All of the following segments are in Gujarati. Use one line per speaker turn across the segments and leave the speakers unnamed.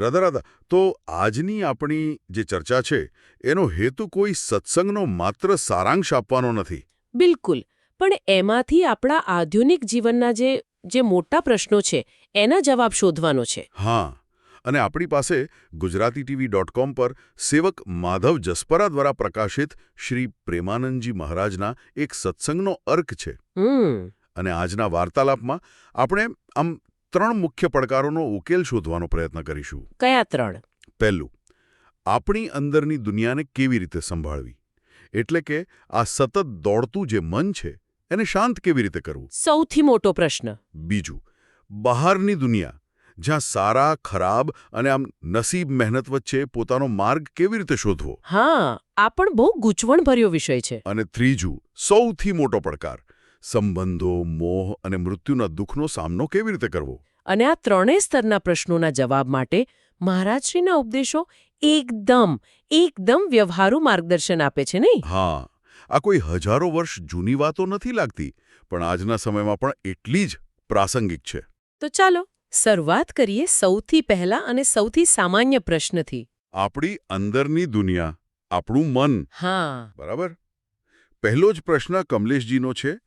રાધા રાધા તો આજની આપણી જે ચર્ચા છે એનો હેતુ કોઈ સત્સંગનો માત્ર સારાંશ આપવાનો નથી.
બિલકુલ. પણ એમાંથી આપણા આધુનિક જીવનના જે જે મોટા પ્રશ્નો છે એના જવાબ શોધવાનો છે.
હા. અને આપણી પાસે ગુજરાતી ટીવી ડોટ કોમ પર સેવક માધવ જસપરા દ્વારા પ્રકાશિત શ્રી પ્રેમાનંદજી મહારાજના એક સત્સંગનો અર્ક છે. અને આજના વાર્તાલાપમાં આપણે આમ ત્રણ મુખ્ય પડકારોનો ઉકેલ શોધવાનો પ્રયત્ન કરીશું.
કયા ત્રણ?
પહેલું આપણી અંદરની દુનિયાને કેવી રીતે સંભાળવી? એટલે કે આ સતત દોડતું જે મન છે એને શાંત કેવી રીતે કરવું?
સૌથી મોટો પ્રશ્ન.
બીજું બહારની દુનિયા જ્યાં સારા ખરાબ અને આમ નસીબ મહેનત વચ્ચે પોતાનો માર્ગ કેવી રીતે શોધવો?
હા આ પણ બહુ ગૂંચવણભર્યો વિષય છે.
અને ત્રીજું સૌથી મોટો પડકાર સંબંધો મોહ અને મૃત્યુના દુઃખનો સામનો કેવી રીતે કરવો?
અને આ ત્રણેય સ્તરના પ્રશ્નોના જવાબ માટે મહારાજશ્રીના ઉપદેશો એકદમ એકદમ વ્યવહારુ માર્ગદર્શન આપે છે નહીં?
હા આ કોઈ હજારો વર્ષ જૂની વાતો નથી લાગતી પણ આજના સમયમાં પણ એટલી જ પ્રાસંગિક છે.
તો ચાલો શરૂઆત કરીએ સૌથી પહેલા અને સૌથી સામાન્ય પ્રશ્નથી.
આપણી અંદરની દુનિયા આપણું મન.
હા.
બરાબર? પહેલો જ પ્રશ્ન કમલેશજીનો છે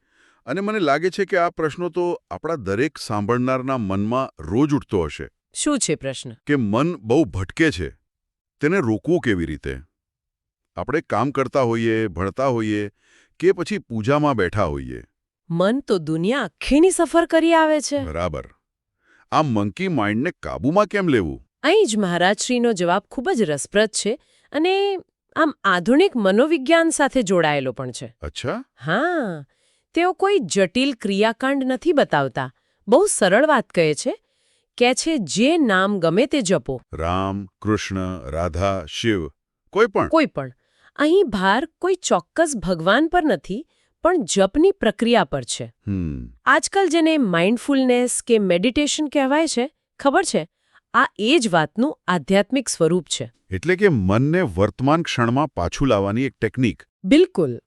અને મને લાગે છે કે આ પ્રશ્નો તો આપણા દરેક સાંભળનારના મનમાં રોજ ઉઠતો હશે.
શું છે પ્રશ્ન?
કે મન બહુ ભટકે છે. તેને રોકવું કેવી રીતે? આપણે કામ કરતા હોઈએ ભણતા હોઈએ કે પછી પૂજામાં બેઠા હોઈએ?
મન તો દુનિયા આખીની સફર કરી આવે છે.
બરાબર. આ મંકી માઇન્ડને કાબૂમાં કેમ લેવું?
અહીં જ મહારાજશ્રીનો જવાબ ખૂબ જ રસપ્રદ છે અને આમ આધુનિક મનોવિજ્ઞાન સાથે જોડાયેલો પણ છે.
અચ્છા.
હા. તેઓ કોઈ જટિલ ક્રિયાકાંડ નથી બતાવતા. બહુ સરળ વાત કહે છે કે છે જે નામ ગમે તે જપો.
રામ કૃષ્ણ રાધા શિવ કોઈ પણ.
કોઈ પણ. અહીં ભાર કોઈ ચોક્કસ ભગવાન પર નથી પણ જપની પ્રક્રિયા પર છે. આજકાલ જેને માઇન્ડફુલનેસ કે મેડિટેશન કહેવાય છે ખબર છે? આ એ જ વાતનું આધ્યાત્મિક સ્વરૂપ છે.
એટલે કે મનને વર્તમાન ક્ષણમાં પાછું લાવવાની એક ટેકનિક
બિલકુલ.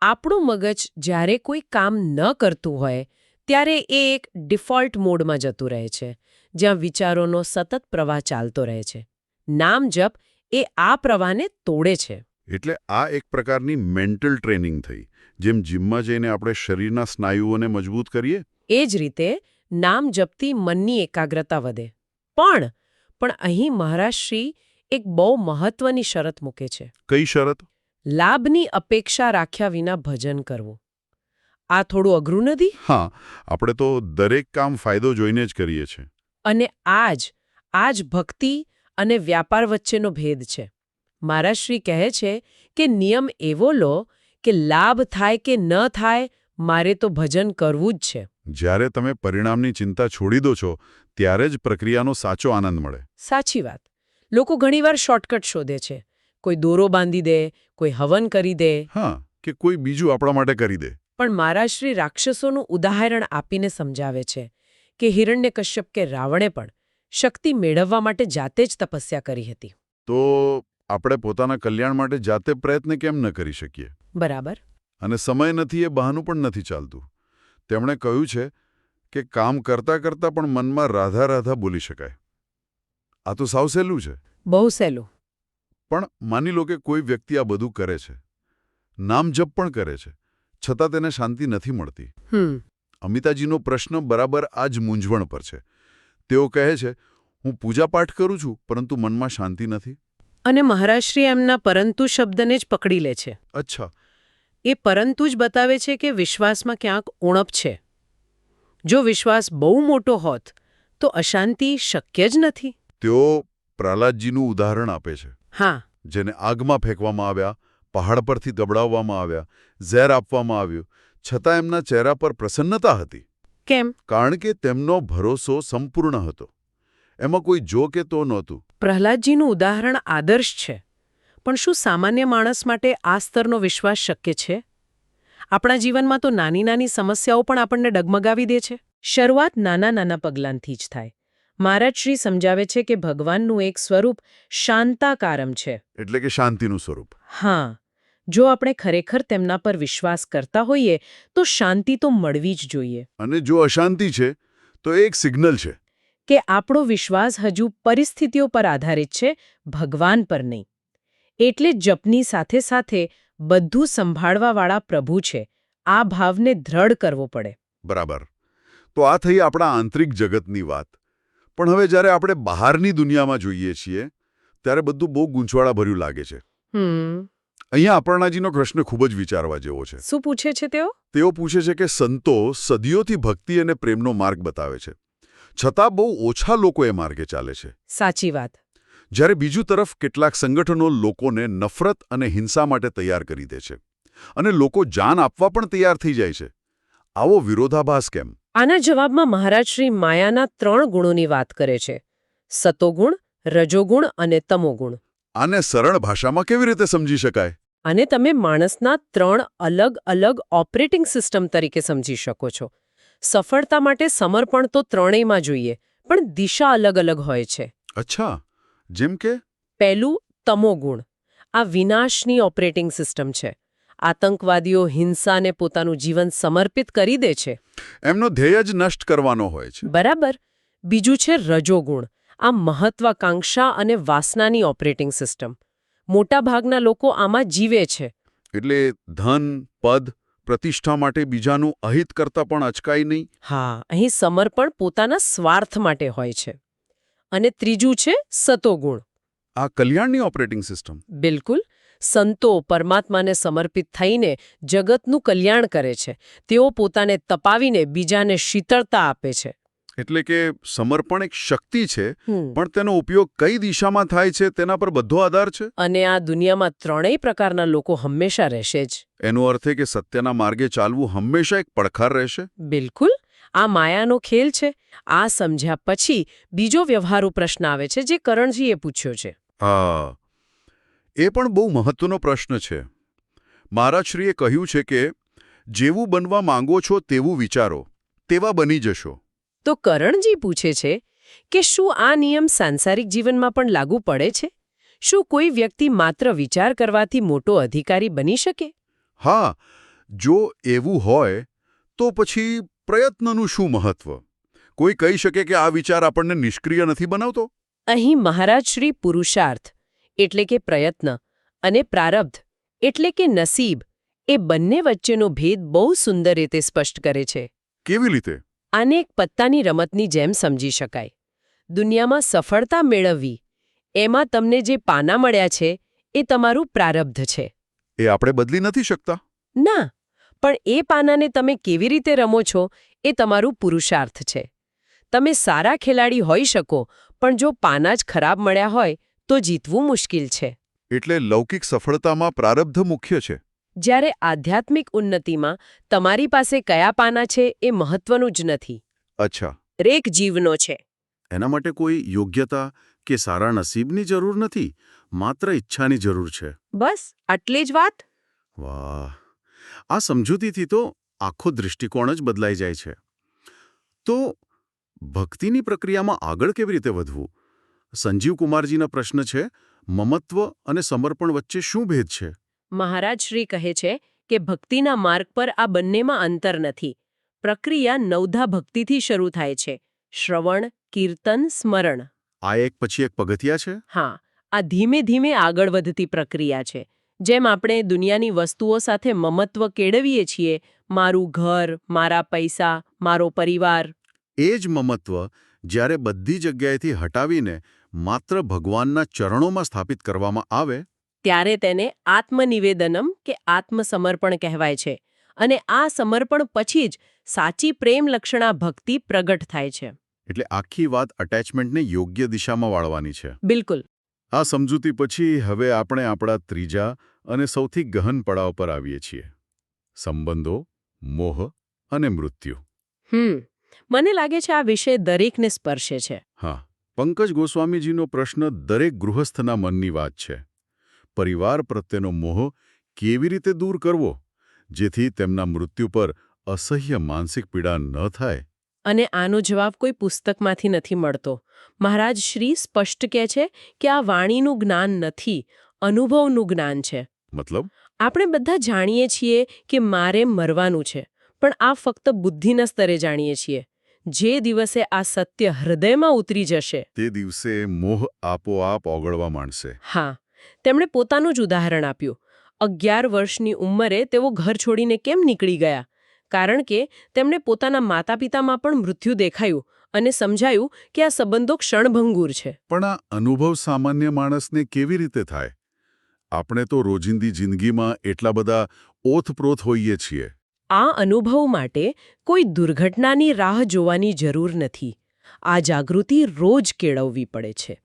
આપણું મગજ જ્યારે કોઈ કામ ન કરતું હોય ત્યારે એ એક ડિફોલ્ટ મોડમાં જતું રહે છે જ્યાં વિચારોનો સતત પ્રવાહ ચાલતો રહે છે. નામ જપ એ આ પ્રવાહને તોડે છે.
એટલે આ એક પ્રકારની મેન્ટલ ટ્રેનિંગ થઈ જેમ જીમમાં જઈને આપણે શરીરના સ્નાયુઓને મજબૂત કરીએ?
એ જ રીતે નામ જપતી મનની એકાગ્રતા વધે. પણ પણ અહીં મહારાજશ્રી એક બહુ મહત્વની શરત મૂકે છે.
કઈ શરત?
લાભની અપેક્ષા રાખ્યા વિના ભજન કરવું. આ થોડું અઘરું નથી?
હા આપણે તો દરેક કામ ફાયદો જોઈને જ કરીએ છીએ.
અને આજ આજ ભક્તિ અને વ્યાપાર વચ્ચેનો ભેદ છે. મહારાજશ્રી કહે છે કે નિયમ એવો લો કે લાભ થાય કે ન થાય મારે તો ભજન કરવું જ છે.
જ્યારે તમે પરિણામની ચિંતા છોડી દો છો ત્યારે જ પ્રક્રિયાનો સાચો આનંદ મળે.
સાચી વાત. લોકો ઘણીવાર શોર્ટકટ શોધે છે. કોઈ દોરો બાંધી દે કોઈ હવન કરી દે.
હા કે કોઈ બીજું આપણા માટે કરી દે.
પણ મારા શ્રી રાક્ષસોનું ઉદાહરણ આપીને સમજાવે છે કે હિરણ્ય કશ્યપ કે રાવણે પણ શક્તિ મેળવવા માટે જાતે જ તપસ્યા કરી હતી.
તો આપણે પોતાના કલ્યાણ માટે જાતે પ્રયત્ન કેમ ન કરી શકીએ?
બરાબર.
અને સમય નથી એ બહાનું પણ નથી ચાલતું. તેમણે કહ્યું છે કે કામ કરતા કરતા પણ મનમાં રાધા રાધા બોલી શકાય. આ તો સાવ સહેલું છે.
બહુ સહેલું.
પણ માની લો કે કોઈ વ્યક્તિ આ બધું કરે છે. નામ જપ પણ કરે છે. છતાં તેને શાંતિ નથી મળતી. અમિતાજીનો પ્રશ્ન બરાબર આ જ મૂંઝવણ પર છે. તેઓ કહે છે હું પૂજાપાઠ કરું છું પરંતુ મનમાં શાંતિ નથી.
અને મહારાજશ્રી એમના પરંતુ શબ્દને જ પકડી લે છે.
અચ્છા.
એ પરંતુ જ બતાવે છે કે વિશ્વાસમાં ક્યાંક ઉણપ છે. જો વિશ્વાસ બહુ મોટો હોત તો અશાંતિ શક્ય જ નથી.
તેઓ પ્રહલાદજીનું ઉદાહરણ આપે છે.
હા.
જેને આગમાં ફેંકવામાં આવ્યા પહાડ પરથી દબડાવવામાં આવ્યા ઝેર આપવામાં આવ્યું છતાં એમના ચહેરા પર પ્રસન્નતા હતી.
કેમ?
કારણ કે તેમનો ભરોસો સંપૂર્ણ હતો. એમાં કોઈ જો કે તો નહોતું.
પ્રહલાદજીનું ઉદાહરણ આદર્શ છે. પણ શું સામાન્ય માણસ માટે આ સ્તરનો વિશ્વાસ શક્ય છે? આપણા જીવનમાં તો નાની નાની સમસ્યાઓ પણ આપણને ડગમગાવી દે છે. શરૂઆત નાના નાના પગલાંથી જ થાય. મહારાજશ્રી સમજાવે છે કે ભગવાનનું એક સ્વરૂપ શાંતાકારમ છે.
એટલે કે શાંતિનું સ્વરૂપ.
હા. જો આપણે ખરેખર તેમના પર વિશ્વાસ કરતા હોઈએ તો શાંતિ તો મળવી જ જોઈએ.
અને જો અશાંતિ છે તો એક સિગ્નલ છે.
કે આપણો વિશ્વાસ હજુ પરિસ્થિતિઓ પર આધારિત છે ભગવાન પર નહીં. એટલે જપની સાથે સાથે બધું સંભાળવાવાળા પ્રભુ છે. આ ભાવને દ્રઢ કરવો પડે.
બરાબર. તો આ થઈ આપણા આંતરિક જગતની વાત. પણ હવે જ્યારે આપણે બહારની દુનિયામાં જોઈએ છીએ ત્યારે બધું બહુ ગૂંચવાડાભર્યું લાગે છે.
હમ.
અહીંયા અપર્ણાજીનો પ્રશ્ન ખૂબ જ વિચારવા જેવો છે.
શું પૂછે છે તેઓ?
તેઓ પૂછે છે કે સંતો સદીઓથી ભક્તિ અને પ્રેમનો માર્ગ બતાવે છે. છતાં બહુ ઓછા લોકો એ માર્ગે ચાલે છે.
સાચી વાત.
જ્યારે બીજું તરફ કેટલાક સંગઠનો લોકોને નફરત અને હિંસા માટે તૈયાર કરી દે છે. અને લોકો જાન આપવા પણ તૈયાર થઈ જાય છે. આવો વિરોધાભાસ કેમ?
આના જવાબમાં મહારાજ શ્રી માયાના ત્રણ ગુણોની વાત કરે છે. સતોગુણ રજોગુણ અને તમોગુણ.
આને સરળ ભાષામાં કેવી રીતે સમજી શકાય?
અને તમે માણસના ત્રણ અલગ અલગ ઓપરેટિંગ સિસ્ટમ તરીકે સમજી શકો છો. સફળતા માટે સમર્પણ તો ત્રણેયમાં જોઈએ પણ દિશા અલગ અલગ હોય છે.
અચ્છા જેમ કે?
પહેલું તમોગુણ. આ વિનાશની ઓપરેટિંગ સિસ્ટમ છે. આતંકવાદીઓ હિંસાને પોતાનું જીવન સમર્પિત કરી દે છે.
એમનો ધ્યેય જ નષ્ટ કરવાનો હોય છે.
બરાબર. બીજું છે રજોગુણ. આ મહત્વાકાંક્ષા અને વાસનાની ઓપરેટિંગ સિસ્ટમ. મોટાભાગના લોકો આમાં જીવે છે.
એટલે ધન પદ પ્રતિષ્ઠા માટે બીજાનું અહિત કરતા પણ અચકાય નહીં?
હા અહીં સમર્પણ પોતાના સ્વાર્થ માટે હોય છે. અને ત્રીજું છે સતોગુણ
આ કલ્યાણની ઓપરેટિંગ સિસ્ટમ.
બિલકુલ. સંતો પરમાત્માને સમર્પિત થઈને જગતનું કલ્યાણ કરે છે. તેઓ પોતાને તપાવીને બીજાને શીતળતા આપે છે.
એટલે કે સમર્પણ એક શક્તિ છે પણ તેનો ઉપયોગ કઈ દિશામાં થાય છે તેના પર બધો આધાર છે?
અને આ દુનિયામાં ત્રણેય પ્રકારના લોકો હંમેશા રહેશે જ.
એનો અર્થ એ કે સત્યના માર્ગે ચાલવું હંમેશા એક પડકાર રહેશે?
બિલકુલ. આ માયાનો ખેલ છે. આ સમજ્યા પછી બીજો વ્યવહારુ પ્રશ્ન આવે છે જે કરણજીએ પૂછ્યો છે.
હા. એ પણ બહુ મહત્વનો પ્રશ્ન છે. મહારાજશ્રીએ કહ્યું છે કે જેવું બનવા માંગો છો તેવું વિચારો તેવા બની જશો.
તો કરણજી પૂછે છે કે શું આ નિયમ સાંસારિક જીવનમાં પણ લાગુ પડે છે? શું કોઈ વ્યક્તિ માત્ર વિચાર કરવાથી મોટો અધિકારી બની શકે?
હા જો એવું હોય તો પછી પ્રયત્નનું શું મહત્વ? કોઈ કહી શકે કે આ વિચાર આપણને નિષ્ક્રિય નથી બનાવતો?
અહીં મહારાજ શ્રી પુરુષાર્થ એટલે કે પ્રયત્ન અને પ્રારબ્ધ એટલે કે નસીબ એ બંને વચ્ચેનો ભેદ બહુ સુંદર રીતે સ્પષ્ટ કરે છે.
કેવી રીતે?
આને એક પત્તાની રમતની જેમ સમજી શકાય. દુનિયામાં સફળતા મેળવવી એમાં તમને જે પાના મળ્યા છે એ તમારું પ્રારબ્ધ છે.
એ આપણે બદલી નથી શકતા?
ના પણ એ પાનાને તમે કેવી રીતે રમો છો એ તમારું પુરુષાર્થ છે. તમે સારા ખેલાડી હોઈ શકો પણ જો પાના જ ખરાબ મળ્યા હોય તો જીતવું મુશ્કેલ છે.
એટલે લૌકિક સફળતામાં પ્રારબ્ધ મુખ્ય છે.
જ્યારે આધ્યાત્મિક ઉન્નતિમાં તમારી પાસે કયા પાના છે એ મહત્વનું જ નથી.
અચ્છા.
રેક જીવનો છે.
એના માટે કોઈ યોગ્યતા કે સારા નસીબની જરૂર નથી માત્ર ઈચ્છાની જરૂર છે.
બસ આટલી જ વાત.
વાહ. આ સમજૂતીથી તો આખો દૃષ્ટિકોણ જ બદલાઈ જાય છે. તો ભક્તિની પ્રક્રિયામાં આગળ કેવી રીતે વધવું? સંજીવ કુમારજીના પ્રશ્ન છે મમત્વ અને સમર્પણ વચ્ચે શું ભેદ છે?
મહારાજ શ્રી કહે છે કે ભક્તિના માર્ગ પર આ બંનેમાં અંતર નથી. પ્રક્રિયા નવધા ભક્તિથી શરૂ થાય છે. શ્રવણ કીર્તન સ્મરણ.
આ એક પછી એક પગથિયા છે?
હા આ ધીમે ધીમે આગળ વધતી પ્રક્રિયા છે. જેમ આપણે દુનિયાની વસ્તુઓ સાથે મમત્વ કેળવીએ છીએ મારું ઘર મારા પૈસા મારો પરિવાર.
એ જ મમત્વ જ્યારે બધી જગ્યાએથી હટાવીને માત્ર ભગવાનના ચરણોમાં સ્થાપિત કરવામાં આવે?
ત્યારે તેને આત્મનિવેદનમ કે આત્મસમર્પણ કહેવાય છે અને આ સમર્પણ પછી જ સાચી પ્રેમ લક્ષણા ભક્તિ પ્રગટ થાય છે.
એટલે આખી વાત અટેચમેન્ટને યોગ્ય દિશામાં વાળવાની છે.
બિલકુલ.
આ સમજૂતી પછી હવે આપણે આપણા ત્રીજા અને સૌથી ગહન પડાવ પર આવીએ છીએ. સંબંધો મોહ અને મૃત્યુ.
હમ. મને લાગે છે આ વિષય દરેકને સ્પર્શે છે.
હા. પંકજ ગોસ્વામીજીનો પ્રશ્ન દરેક ગૃહસ્થના મનની વાત છે. પરિવાર પ્રત્યેનો મોહ કેવી રીતે દૂર કરવો? જેથી તેમના મૃત્યુ પર અસહ્ય માનસિક પીડા ન થાય.
અને આનો જવાબ કોઈ પુસ્તકમાંથી નથી મળતો. મહારાજ શ્રી સ્પષ્ટ કહે છે કે આ વાણીનું જ્ઞાન નથી અનુભવનું જ્ઞાન છે.
મતલબ?
આપણે બધા જાણીએ છીએ કે મારે મરવાનું છે પણ આ ફક્ત બુદ્ધિના સ્તરે જાણીએ છીએ. જે દિવસે આ સત્ય હૃદયમાં ઉતરી જશે.
તે દિવસે મોહ આપોઆપ ઓગળવા માંડશે.
હા તેમણે પોતાનું જ ઉદાહરણ આપ્યું. અગિયાર વર્ષની ઉંમરે તેઓ ઘર છોડીને કેમ નીકળી ગયા? કારણ કે તેમણે પોતાના માતા પિતામાં પણ મૃત્યુ દેખાયું અને સમજાયું કે આ સંબંધો ક્ષણભંગુર છે.
પણ આ અનુભવ સામાન્ય માણસને કેવી રીતે થાય? આપણે તો રોજિંદી જિંદગીમાં એટલા બધા ઓથપ્રોથ હોઈએ છીએ.
આ અનુભવ માટે કોઈ દુર્ઘટનાની રાહ જોવાની જરૂર નથી. આ જાગૃતિ રોજ કેળવવી પડે છે.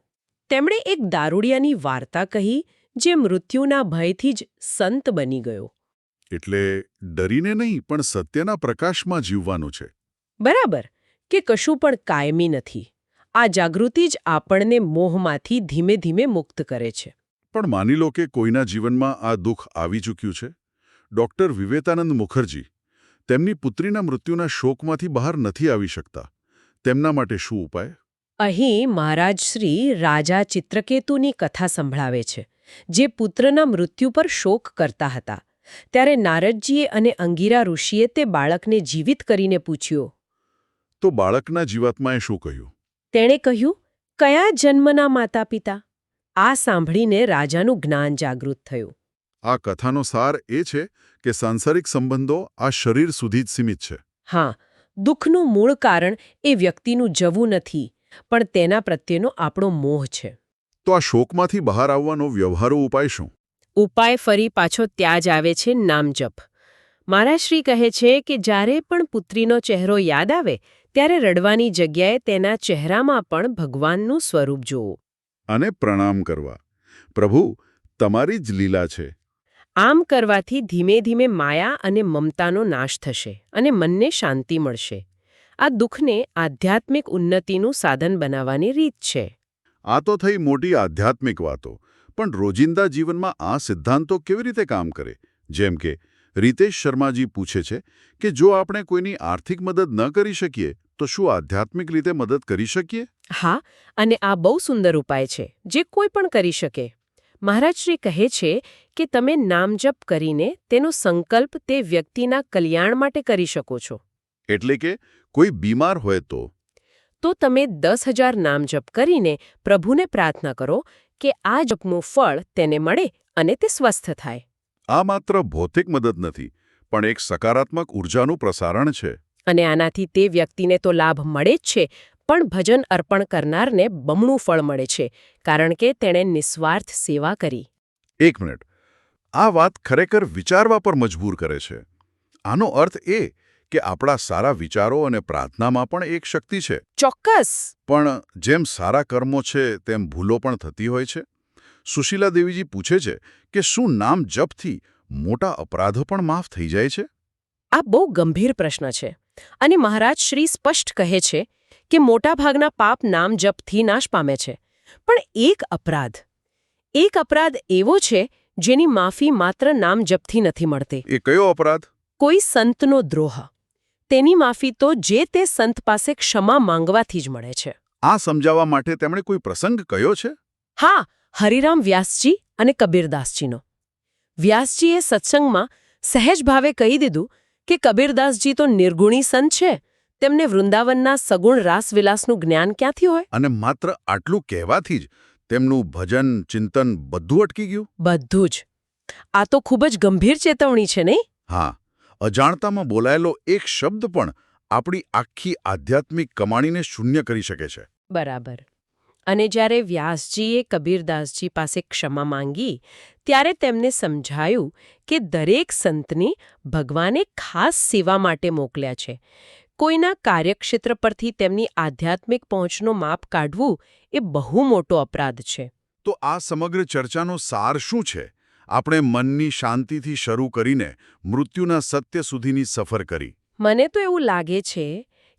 તેમણે એક દારૂડિયાની વાર્તા કહી જે મૃત્યુના ભયથી જ સંત બની ગયો.
એટલે ડરીને નહીં પણ સત્યના પ્રકાશમાં જીવવાનું છે.
બરાબર કે કશું પણ કાયમી નથી. આ જાગૃતિ જ આપણને મોહમાંથી ધીમે ધીમે મુક્ત કરે છે.
પણ માની લો કે કોઈના જીવનમાં આ દુઃખ આવી ચૂક્યું છે? ડોક્ટર વિવેકાનંદ મુખર્જી. તેમની પુત્રીના મૃત્યુના શોકમાંથી બહાર નથી આવી શકતા. તેમના માટે શું ઉપાય?
અહીં મહારાજ શ્રી રાજા ચિત્રકેતુની કથા સંભળાવે છે જે પુત્રના મૃત્યુ પર શોક કરતા હતા. ત્યારે નારદજીએ અને અંગીરા ઋષિએ તે બાળકને જીવિત કરીને પૂછ્યો.
તો બાળકના જીવાત્માએ શું કહ્યું?
તેણે કહ્યું કયા જન્મના માતા પિતા આ સાંભળીને રાજાનું જ્ઞાન જાગૃત થયું.
આ કથાનો સાર એ છે કે સાંસારિક સંબંધો આ શરીર સુધી જ સીમિત છે.
હા દુઃખનું મૂળ કારણ એ વ્યક્તિનું જવું નથી પણ તેના પ્રત્યેનો આપણો મોહ છે.
તો આ શોકમાંથી બહાર આવવાનો વ્યવહારો ઉપાય શું
ઉપાય ફરી પાછો ત્યાં જ આવે છે નામજપ. મહારાજશ્રી કહે છે કે જ્યારે પણ પુત્રીનો ચહેરો યાદ આવે ત્યારે રડવાની જગ્યાએ તેના ચહેરામાં પણ ભગવાનનું સ્વરૂપ જોવો.
અને પ્રણામ કરવા. પ્રભુ તમારી જ લીલા છે.
આમ કરવાથી ધીમે ધીમે માયા અને મમતાનો નાશ થશે અને મનને શાંતિ મળશે. આ દુઃખને આધ્યાત્મિક ઉન્નતિનું સાધન બનાવવાની રીત છે.
આ તો થઈ મોટી આધ્યાત્મિક વાતો પણ રોજિંદા જીવનમાં આ સિદ્ધાંતો કેવી રીતે કામ કરે? જેમ કે રીતેશ શર્માજી પૂછે છે કે જો આપણે કોઈની આર્થિક મદદ ન કરી શકીએ તો શું આધ્યાત્મિક રીતે મદદ કરી શકીએ?
હા અને આ બહુ સુંદર ઉપાય છે જે કોઈ પણ કરી શકે. મહારાજશ્રી કહે છે કે તમે નામજપ કરીને તેનો સંકલ્પ તે વ્યક્તિના કલ્યાણ માટે કરી શકો છો.
એટલે કે કોઈ બીમાર હોય તો?
તો તમે દસ હજાર નામજપ કરીને પ્રભુને પ્રાર્થના કરો કે આ જપનું ફળ તેને મળે અને તે સ્વસ્થ થાય.
આ માત્ર ભૌતિક મદદ નથી પણ એક સકારાત્મક ઉર્જાનું પ્રસારણ છે.
અને આનાથી તે વ્યક્તિને તો લાભ મળે જ છે પણ ભજન અર્પણ કરનારને બમણું ફળ મળે છે કારણ કે તેણે નિસ્વાર્થ સેવા કરી.
એક મિનિટ. આ વાત ખરેખર વિચારવા પર મજબૂર કરે છે. આનો અર્થ એ કે આપણા સારા વિચારો અને પ્રાર્થનામાં પણ એક શક્તિ છે.
ચોક્કસ!
પણ જેમ સારા કર્મો છે તેમ ભૂલો પણ થતી હોય છે. સુશીલા દેવીજી પૂછે છે કે શું નામ જપથી મોટા અપરાધો પણ માફ થઈ જાય છે?
આ બહુ ગંભીર પ્રશ્ન છે અને મહારાજ શ્રી સ્પષ્ટ કહે છે કે મોટાભાગના પાપ નામ જપથી નાશ પામે છે. પણ એક અપરાધ એક અપરાધ એવો છે જેની માફી માત્ર નામ જપથી નથી મળતી.
એ કયો અપરાધ?
કોઈ સંતનો દ્રોહ. તેની માફી તો જે તે સંત પાસે ક્ષમા માંગવાથી જ મળે છે.
આ સમજાવવા માટે તેમણે કોઈ પ્રસંગ કયો છે?
હા હરિરામ વ્યાસજી અને કબીરદાસજીનો. વ્યાસજીએ સત્સંગમાં સહેજ ભાવે કહી દીધું કે કબીરદાસજી તો નિર્ગુણી સંત છે. તેમને વૃંદાવનના સગુણ રાસવિલાસનું જ્ઞાન ક્યાંથી હોય?
અને માત્ર આટલું કહેવાથી જ તેમનું ભજન ચિંતન બધું અટકી ગયું?
બધું જ. આ તો ખૂબ જ ગંભીર ચેતવણી છે નહીં?
હા. અજાણતામાં બોલાયેલો એક શબ્દ પણ આપણી આખી આધ્યાત્મિક કમાણીને શૂન્ય કરી શકે છે.
બરાબર. અને જ્યારે વ્યાસજીએ કબીરદાસજી પાસે ક્ષમા માંગી ત્યારે તેમને સમજાયું કે દરેક સંતને ભગવાને ખાસ સેવા માટે મોકલ્યા છે. કોઈના કાર્યક્ષેત્ર પરથી તેમની આધ્યાત્મિક પહોંચનો માપ કાઢવું એ બહુ મોટો અપરાધ છે.
તો આ સમગ્ર ચર્ચાનો સાર શું છે? આપણે મનની શાંતિથી શરૂ કરીને મૃત્યુના સત્ય સુધીની સફર કરી.
મને તો એવું લાગે છે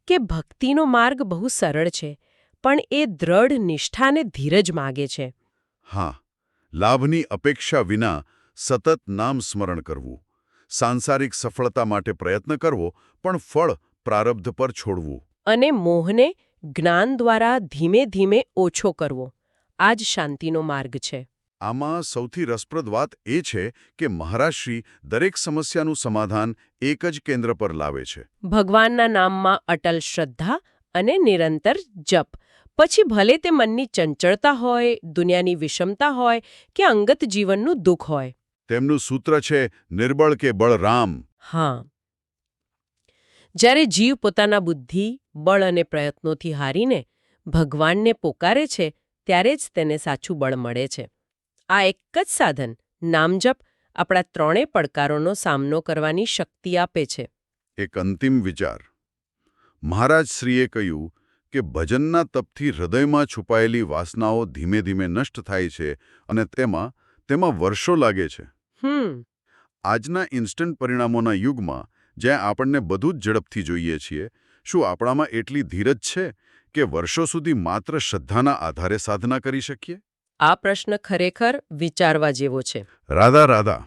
કે ભક્તિનો માર્ગ બહુ સરળ છે પણ એ દ્રઢ નિષ્ઠાને ધીરજ માગે છે.
હા લાભની અપેક્ષા વિના સતત નામ સ્મરણ કરવું સાંસારિક સફળતા માટે પ્રયત્ન કરવો પણ ફળ પ્રારબ્ધ પર છોડવું.
અને મોહને જ્ઞાન દ્વારા ધીમે ધીમે ઓછો કરવો. આ જ શાંતિનો માર્ગ છે.
આમાં સૌથી રસપ્રદ વાત એ છે કે મહારાજશ્રી દરેક સમસ્યાનું સમાધાન એક જ કેન્દ્ર પર લાવે છે.
ભગવાનના નામમાં અટલ શ્રદ્ધા અને નિરંતર જપ. પછી ભલે તે મનની ચંચળતા હોય દુનિયાની વિષમતા હોય કે અંગત જીવનનું દુઃખ હોય.
તેમનું સૂત્ર છે નિર્બળ કે બળરામ.
હા. જ્યારે જીવ પોતાના બુદ્ધિ બળ અને પ્રયત્નોથી હારીને ભગવાનને પોકારે છે ત્યારે જ તેને સાચું બળ મળે છે. આ એક જ સાધન નામજપ આપણા ત્રણેય પડકારોનો સામનો કરવાની શક્તિ આપે છે.
એક અંતિમ વિચાર. મહારાજ શ્રીએ કહ્યું કે ભજનના તપથી હૃદયમાં છુપાયેલી વાસનાઓ ધીમે ધીમે નષ્ટ થાય છે અને તેમાં તેમાં વર્ષો લાગે છે. આજના ઇન્સ્ટન્ટ પરિણામોના યુગમાં જ્યાં આપણને બધું જ ઝડપથી જોઈએ છીએ. શું આપણામાં એટલી ધીરજ છે કે વર્ષો સુધી માત્ર શ્રદ્ધાના આધારે સાધના કરી શકીએ?
આ પ્રશ્ન ખરેખર વિચારવા જેવો છે.
રાધા રાધા.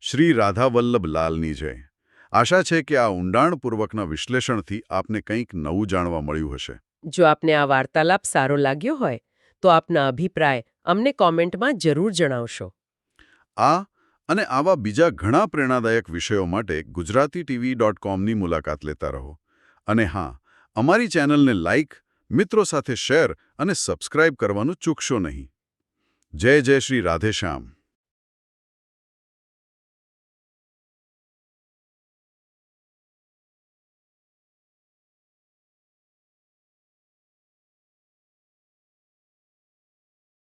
શ્રી રાધા વલ્લભ લાલની જય. આશા છે કે આ ઊંડાણપૂર્વકના વિશ્લેષણથી આપને કંઈક નવું જાણવા મળ્યું હશે.
જો આપને આ વાર્તાલાપ સારો લાગ્યો હોય તો આપના અભિપ્રાય અમને કોમેન્ટમાં જરૂર જણાવશો.
આ અને આવા બીજા ઘણા પ્રેરણાદાયક વિષયો માટે ગુજરાતી ટીવી ડોટ કોમની મુલાકાત લેતા રહો. અને હા, અમારી ચેનલને લાઇક મિત્રો સાથે શેર અને સબસ્ક્રાઇબ કરવાનું ચૂકશો નહીં. જય જય શ્રી રાધેશ્યામ.